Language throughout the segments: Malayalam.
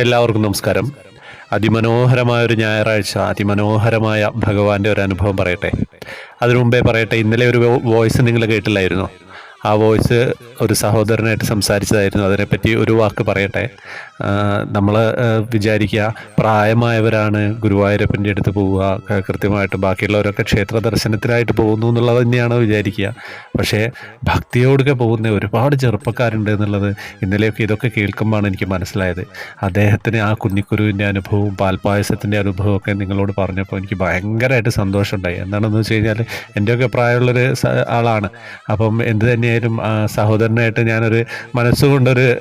എല്ലാവർക്കും നമസ്കാരം. അതിമനോഹരമായ ഒരു ഞായറാഴ്ച അതിമനോഹരമായ ഭഗവാന്റെ ഒരു അനുഭവം പറയട്ടെ. അതിനു മുമ്പേ പറയട്ടെ ഇന്നലെ ഒരു വോയിസ് നിങ്ങൾ കേട്ടില്ലായിരുന്നോ? ആ വോയിസ് ഒരു സഹോദരനായിട്ട് സംസാരിച്ചതായിരുന്നു. അതിനെപ്പറ്റി ഒരു വാക്ക് പറയട്ടെ. നമ്മൾ വിചാരിക്കുക പ്രായമായവരാണ് ഗുരുവായൂരപ്പന്റെ അടുത്ത് പോവുക കൃത്യമായിട്ട് ബാക്കിയുള്ളവരൊക്കെ ക്ഷേത്ര ദർശനത്തിനായിട്ട് പോകുന്നു എന്നുള്ളത് തന്നെയാണ് വിചാരിക്കുക. പക്ഷേ ഭക്തിയോടൊക്കെ പോകുന്ന ഒരുപാട് ചെറുപ്പക്കാരുണ്ട് എന്നുള്ളത് ഇന്നലെയൊക്കെ ഇതൊക്കെ കേൾക്കുമ്പോഴാണ് എനിക്ക് മനസ്സിലായത്. അദ്ദേഹത്തിന് ആ കുഞ്ഞിക്കുരുവിന്റെ അനുഭവവും പാൽപ്പായസത്തിന്റെ അനുഭവവും ഒക്കെ നിങ്ങളോട് പറഞ്ഞപ്പോൾ എനിക്ക് ഭയങ്കരമായിട്ട് സന്തോഷമുണ്ടായി. എന്താണെന്ന് വെച്ച് കഴിഞ്ഞാൽ എന്റെയൊക്കെ പ്രായമുള്ളൊരു ആളാണ്. അപ്പം എന്ത് തന്നെയായാലും ആ, സഹോദരനായിട്ട് ഞാനൊരു മനസ്സുകൊണ്ടൊരു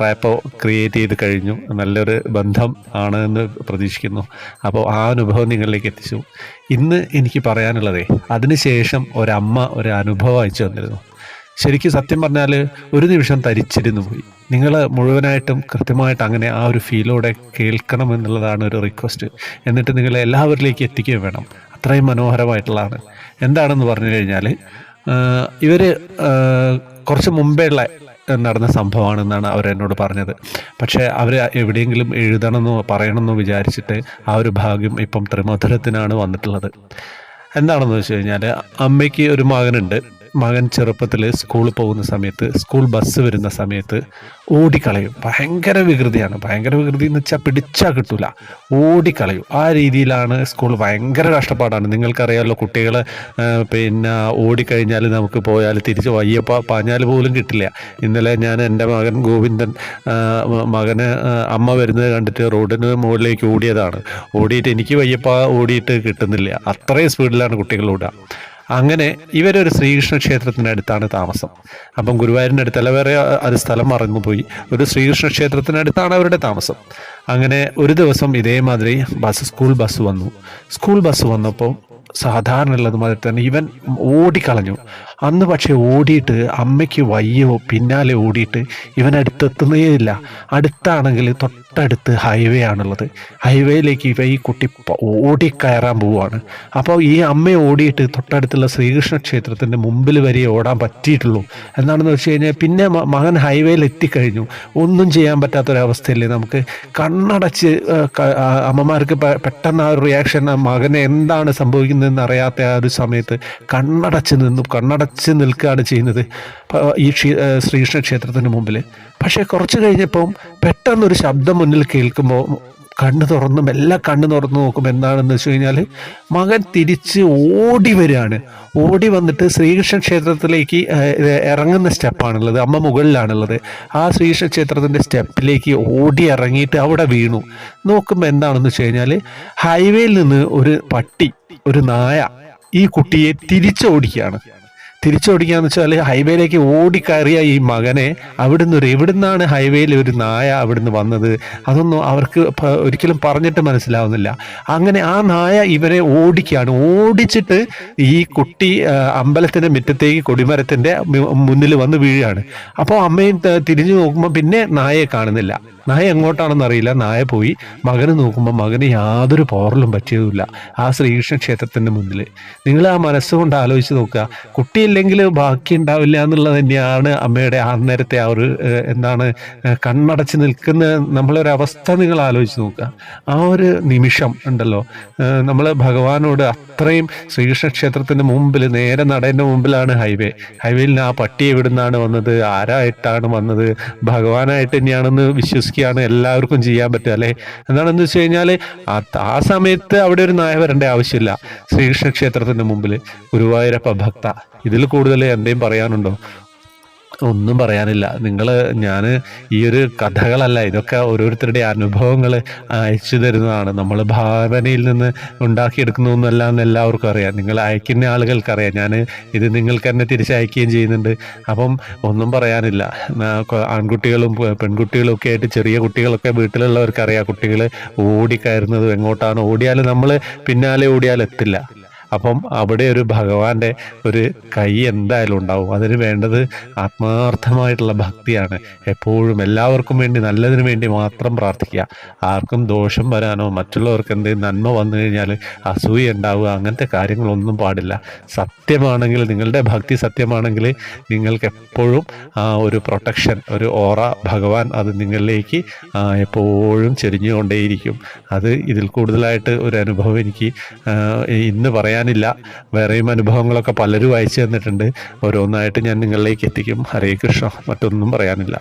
റാപ്പോ ക്രിയേറ്റ് ചെയ്ത് കഴിഞ്ഞു. നല്ലൊരു ബന്ധം ആണ് എന്ന് പ്രതീക്ഷിക്കുന്നു. അപ്പോൾ ആ അനുഭവം നിങ്ങളിലേക്ക് എത്തിച്ചു. ഇന്ന് എനിക്ക് പറയാനുള്ളതേ അതിനുശേഷം ഒരമ്മ ഒരു അനുഭവം അയച്ചു തന്നിരുന്നു. ശരിക്കും സത്യം പറഞ്ഞാൽ ഒരു നിമിഷം തരിച്ചിരുന്നു പോയി. നിങ്ങൾ മുഴുവനായിട്ടും കൃത്യമായിട്ട് അങ്ങനെ ആ ഒരു ഫീലോടെ കേൾക്കണം എന്നുള്ളതാണ് ഒരു റിക്വസ്റ്റ് എന്നിട്ട് നിങ്ങൾ എല്ലാവരിലേക്ക് എത്തിക്കുകയും വേണം. അത്രയും മനോഹരമായിട്ടുള്ളതാണ്. എന്താണെന്ന് പറഞ്ഞു കഴിഞ്ഞാൽ ഇവർ കുറച്ച് മുമ്പേ ഉള്ള നടന്ന സംഭവമാണെന്നാണ് അവരെന്നോട് പറഞ്ഞത്. പക്ഷേ അവർ എവിടെയെങ്കിലും എഴുതണമെന്നോ പറയണമെന്നോ വിചാരിച്ചിട്ട് ആ ഒരു ഭാഗ്യം ഇപ്പം ത്രിമധുരത്തിനാണ് വന്നിട്ടുള്ളത്. എന്താണെന്ന് വെച്ച് കഴിഞ്ഞാൽ അമ്മയ്ക്ക് ഒരു മകനുണ്ട്. മകൻ ചെറുപ്പത്തിൽ സ്കൂളിൽ പോകുന്ന സമയത്ത് സ്കൂൾ ബസ് വരുന്ന സമയത്ത് ഓടിക്കളയും. ഭയങ്കര വികൃതിയാണ്. ഭയങ്കര വികൃതി എന്ന് വെച്ചാൽ പിടിച്ചാൽ കിട്ടൂല. ഓടിക്കളയും. ആ രീതിയിലാണ് സ്കൂൾ ഭയങ്കര കഷ്ടപ്പാടാണ്. നിങ്ങൾക്കറിയാമല്ലോ കുട്ടികൾ പിന്നെ ഓടിക്കഴിഞ്ഞാൽ നമുക്ക് പോയാൽ തിരിച്ച് വയ്യപ്പ പാഞ്ഞാൽ പോലും കിട്ടില്ല. ഇന്നലെ ഞാൻ എന്റെ മകൻ ഗോവിന്ദൻ മകന് അമ്മ വരുന്നത് കണ്ടിട്ട് റോഡിന് മുകളിലേക്ക് ഓടിയതാണ്. ഓടിയിട്ട് എനിക്ക് വയ്യപ്പ ഓടിയിട്ട് കിട്ടുന്നില്ല. അത്രയും സ്പീഡിലാണ് കുട്ടികൾ ഓടുക. അങ്ങനെ ഇവരൊരു ശ്രീകൃഷ്ണ ക്ഷേത്രത്തിനടുത്താണ് താമസം. അപ്പം ഗുരുവായൂരിന്റെ അടുത്തല്ല വേറെ അത് സ്ഥലം മറന്നു പോയി ഒരു ശ്രീകൃഷ്ണ ക്ഷേത്രത്തിനടുത്താണ് അവരുടെ താമസം. അങ്ങനെ ഒരു ദിവസം ഇതേമാതിരി ബസ് സ്കൂൾ ബസ് വന്നു. സ്കൂൾ ബസ് വന്നപ്പോൾ സാധാരണ ഉള്ളത് മാതിരി തന്നെ ഇവൻ ഓടിക്കളഞ്ഞു. അന്ന് പക്ഷേ ഓടിയിട്ട് അമ്മയ്ക്ക് വയ്യോ പിന്നാലെ ഓടിയിട്ട് ഇവൻ അടുത്തെത്തുന്നേ ഇല്ല അടുത്താണെങ്കിൽ തൊട്ടടുത്ത് ഹൈവേ ആണുള്ളത്. ഹൈവേയിലേക്ക് ഇവ ഈ കുട്ടി ഓടിക്കയറാൻ പോവുകയാണ്. അപ്പോൾ ഈ അമ്മ ഓടിയിട്ട് തൊട്ടടുത്തുള്ള ശ്രീകൃഷ്ണ ക്ഷേത്രത്തിന്റെ മുമ്പിൽ വരെ ഓടാൻ പറ്റിയിട്ടുള്ളൂ. എന്താണെന്ന് വെച്ച് കഴിഞ്ഞാൽ പിന്നെ മകൻ ഹൈവേയിൽ എത്തിക്കഴിഞ്ഞു. ഒന്നും ചെയ്യാൻ പറ്റാത്തൊരവസ്ഥയില്ലേ നമുക്ക്? കണ്ണടച്ച് അമ്മമാർക്ക് പെട്ടെന്ന് ആ റിയാക്ഷൻ മകനെ എന്താണ് സംഭവിക്കുന്നതെന്ന് അറിയാത്ത ആ ഒരു സമയത്ത് കണ്ണടച്ച് നിന്നു കണ്ണടച്ച് നിൽക്കുകയാണ് ചെയ്യുന്നത്. ഈ ക്ഷേ- ശ്രീകൃഷ്ണ ക്ഷേത്രത്തിന് മുമ്പിൽ പക്ഷേ കുറച്ച് കഴിഞ്ഞപ്പം പെട്ടെന്നൊരു ശബ്ദം മുന്നിൽ കേൾക്കുമ്പോൾ കണ്ണ് തുറന്ന് മെല്ലെ കണ്ണ് തുറന്ന് നോക്കുമ്പോൾ എന്താണെന്ന് വെച്ച് കഴിഞ്ഞാൽ മകൻ തിരിച്ച് ഓടി വരികയാണ്. ഓടി വന്നിട്ട് ശ്രീകൃഷ്ണ ക്ഷേത്രത്തിലേക്ക് ഇറങ്ങുന്ന സ്റ്റെപ്പാണുള്ളത്. അമ്മ മുകളിലാണുള്ളത്. ആ ശ്രീകൃഷ്ണ ക്ഷേത്രത്തിന്റെ സ്റ്റെപ്പിലേക്ക് ഓടി ഇറങ്ങിയിട്ട് അവിടെ വീണു. നോക്കുമ്പോൾ എന്താണെന്ന് വെച്ച് കഴിഞ്ഞാൽ ഹൈവേയിൽ നിന്ന് ഒരു പട്ടി ഒരു നായ ഈ കുട്ടിയെ തിരിച്ചോടിക്കുകയാണ്. തിരിച്ചോടിക്കാന്ന് വെച്ചാൽ ഹൈവേയിലേക്ക് ഓടിക്കയറിയ ഈ മകനെ അവിടുന്ന് ഒരു എവിടുന്നാണ് ഹൈവേയിൽ ഒരു നായ അവിടുന്ന് വന്നത്? അതൊന്നും അവർക്ക് ഒരിക്കലും പറഞ്ഞിട്ട് മനസ്സിലാവുന്നില്ല. അങ്ങനെ ആ നായ ഇവരെ ഓടിക്കുകയാണ്. ഓടിച്ചിട്ട് ഈ കുട്ടി അമ്പലത്തിന്റെ മുറ്റത്തേക്ക് കൊടിമരത്തിന്റെ മുന്നിൽ വന്ന് വീഴുകയാണ്. അപ്പോൾ അമ്മയും തിരിഞ്ഞു നോക്കുമ്പോൾ പിന്നെ നായയെ കാണുന്നില്ല. നായ എങ്ങോട്ടാണെന്ന് അറിയില്ല. നായ പോയി. മകന് നോക്കുമ്പോൾ മകന് യാതൊരു പോറലും പറ്റിയതുമില്ല. ആ ശ്രീകൃഷ്ണ ക്ഷേത്രത്തിന്റെ മുന്നിൽ നിങ്ങൾ ആ മനസ്സുകൊണ്ട് ആലോചിച്ച് നോക്കുക. കുട്ടിയില്ലെങ്കിൽ ബാക്കി ഉണ്ടാവില്ല എന്നുള്ളത് തന്നെയാണ് അമ്മയുടെ ആ നേരത്തെ ആ ഒരു എന്താണ് കണ്ണടച്ച് നിൽക്കുന്ന നമ്മളൊരവസ്ഥ നിങ്ങൾ ആലോചിച്ച് നോക്കുക. ആ ഒരു നിമിഷം ഉണ്ടല്ലോ. നമ്മൾ ഭഗവാനോട് അത്രയും ശ്രീകൃഷ്ണ ക്ഷേത്രത്തിന്റെ മുമ്പിൽ നേരെ നടേന്റെ മുമ്പിലാണ് ഹൈവേ. ഹൈവേയിൽ നിന്ന് ആ പട്ടി എവിടുന്നാണ് വന്നത്? ആരായിട്ടാണ് വന്നത്? ഭഗവാനായിട്ട് തന്നെയാണെന്ന് വിശ്വസിക്കുകയാണ് എല്ലാവർക്കും ചെയ്യാൻ പറ്റുക അല്ലെ? എന്താണെന്ന് വെച്ച് കഴിഞ്ഞാൽ ആ സമയത്ത് അവിടെ ഒരു നായ വരേണ്ട ആവശ്യമില്ല. ശ്രീകൃഷ്ണ ക്ഷേത്രത്തിന്റെ മുമ്പിൽ ഗുരുവായൂരപ്പ ഭക്ത. ഇതിൽ കൂടുതൽ എന്തെങ്കിലും പറയാനുണ്ടോ? ഒന്നും പറയാനില്ല. നിങ്ങൾ ഞാൻ ഈ ഒരു കഥകളല്ല ഇതൊക്കെ ഓരോരുത്തരുടെ അനുഭവങ്ങൾ അയച്ചു തരുന്നതാണ്. നമ്മൾ ഭാവനയിൽ നിന്ന് ഉണ്ടാക്കിയെടുക്കുന്നതൊന്നുമല്ല എന്ന് എല്ലാവർക്കും അറിയാം. നിങ്ങൾ അയക്കുന്ന ആളുകൾക്കറിയാം. ഞാൻ ഇത് നിങ്ങൾക്ക് തന്നെ തിരിച്ചയക്കുകയും ചെയ്യുന്നുണ്ട്. അപ്പം ഒന്നും പറയാനില്ല. ആൺകുട്ടികളും പെൺകുട്ടികളും ഒക്കെ ആയിട്ട് ചെറിയ കുട്ടികളൊക്കെ വീട്ടിലുള്ളവർക്കറിയാം. കുട്ടികൾ ഓടിക്കയറുന്നതും എങ്ങോട്ടാണ് ഓടിയാൽ നമ്മൾ പിന്നാലെ ഓടിയാൽ എത്തില്ല. അപ്പം അവിടെ ഒരു ഭഗവാന്റെ ഒരു കൈ എന്തായാലും ഉണ്ടാവും. അതിന് വേണ്ടത് ആത്മാർത്ഥമായിട്ടുള്ള ഭക്തിയാണ്. എപ്പോഴും എല്ലാവർക്കും വേണ്ടി നല്ലതിന് വേണ്ടി മാത്രം പ്രാർത്ഥിക്കുക. ആർക്കും ദോഷം വരാനോ മറ്റുള്ളവർക്ക് എന്തെങ്കിലും നന്മ വന്നു കഴിഞ്ഞാൽ അസൂയ ഉണ്ടാവുക അങ്ങനത്തെ കാര്യങ്ങളൊന്നും പാടില്ല. സത്യമാണെങ്കിൽ നിങ്ങളുടെ ഭക്തി സത്യമാണെങ്കിൽ നിങ്ങൾക്ക് എപ്പോഴും ആ ഒരു പ്രൊട്ടക്ഷൻ ഒരു ഓറ ഭഗവാൻ അത് നിങ്ങളിലേക്ക് എപ്പോഴും ചെരിഞ്ഞുകൊണ്ടേയിരിക്കും. അത് ഇതിൽ കൂടുതലായിട്ട് ഒരു അനുഭവം എനിക്ക് ഇന്ന് ഇന്ന് പറയാനില്ല. വേറെയും അനുഭവങ്ങളൊക്കെ പലരും അയച്ചു തന്നിട്ടുണ്ട്. ഓരോന്നായിട്ട് ഞാൻ നിങ്ങളിലേക്ക് എത്തിക്കും. ഹരേ കൃഷ്ണ. മറ്റൊന്നും പറയാനില്ല.